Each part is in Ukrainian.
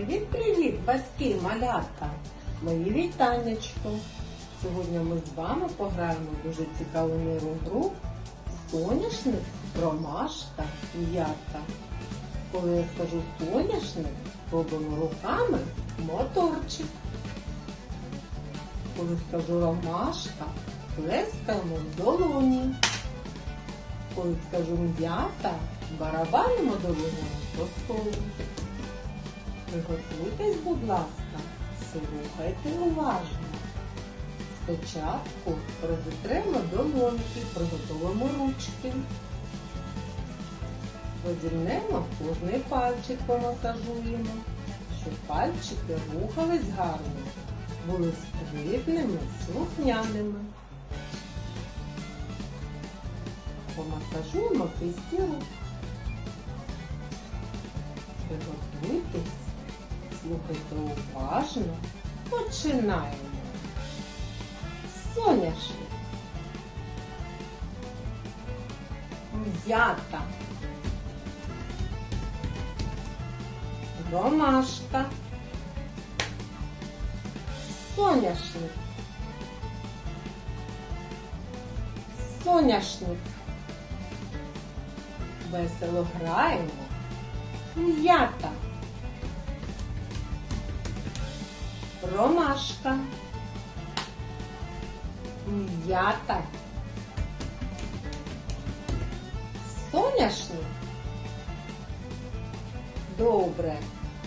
Привітки, малятка! Мої вітаннячко! Сьогодні ми з вами пограємо в дуже цікаву миру гру Соняшник, ромашка ягка. Коли я скажу соняшник, робимо руками моторчик. Коли скажу ромашка, плескаємо в долоні. Коли скажу м'ята, барабанимо долонями по столу. Приготуйтесь, будь ласка, слухайте уважно. Спочатку розітремо долоньки, приготуємо ручки. Розімнемо кожний пальчик помасажуємо, щоб пальчики рухались гарно, були спритними, слухняними. Помасажуємо кисті рук. Приготуйтесь. Слухайте уважно. Починаємо. Соняшник. М'ята. Ромашка. Соняшник. Соняшник. Весело граємо. М'ята. Ромашка. М'ята. Соняшник. Добре.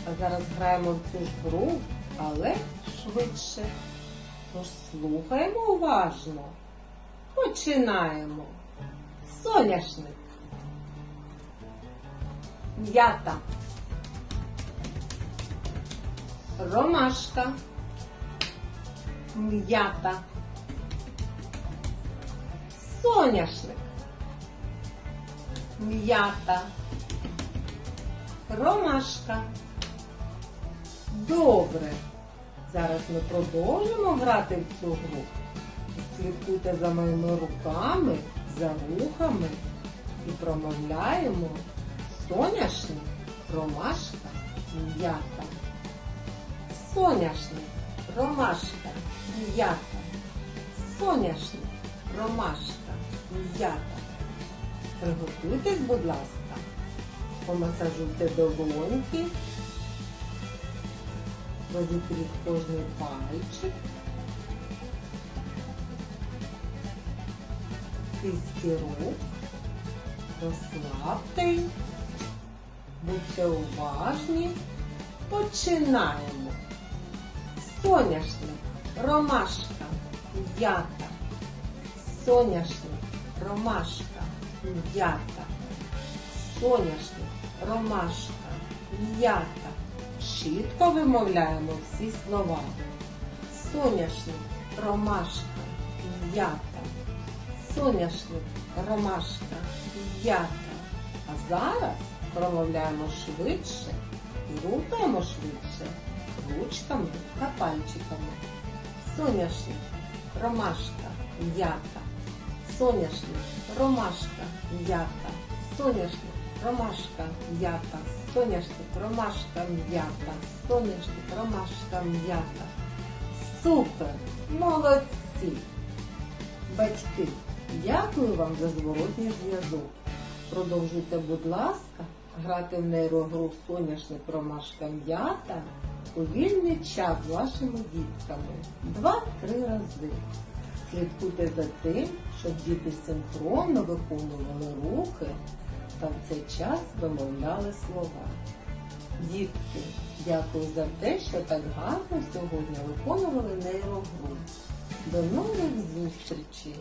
А зараз граємо в цю ж гру, але швидше. Тож слухаємо уважно. Починаємо. Соняшник. М'ята. Ромашка. М'ята. Соняшник. М'ята. Ромашка. Добре. Зараз ми продовжимо грати в цю гру. Слідкуйте за моїми руками, за рухами і промовляємо соняшник, ромашка, м'ята. Соняшник, ромашка, м'ята. Соняшник, ромашка, м'ята. Приготуйтесь, будь ласка. Помасажуйте долоньки. Розітріть кожний пальчик. Кисті рук. Розслабте. Будьте уважні. Починаємо. Соняшник, ромашка, м'ята. Соняшник, ромашка, м'ята. Соняшник, ромашка, м'ята. Чітко вимовляємо всі слова. Соняшник, ромашка, м'ята. Соняшник, ромашка, м'ята. А зараз промовляємо швидше і рухаємо швидше ручками та пальчиками. Соняшник, ромашка, м'ята. Соняшник, ромашка, м'ята. Соняшник, ромашка, м'ята. Соняшник, ромашка, м'ята. Соняшник, ромашка, м'ята. Супер! Молодці! Батьки, дякую вам за зворотній зв'язок. Продовжуйте, будь ласка, грати в нейрогру соняшник ромашка м'ята у вільний час з вашими дітками два-три рази. Слідкуйте за тим, щоб діти синхронно виконували рухи та в цей час вимовляли слова. Дітки, дякую за те, що так гарно сьогодні виконували нейрогру. До нових зустрічей!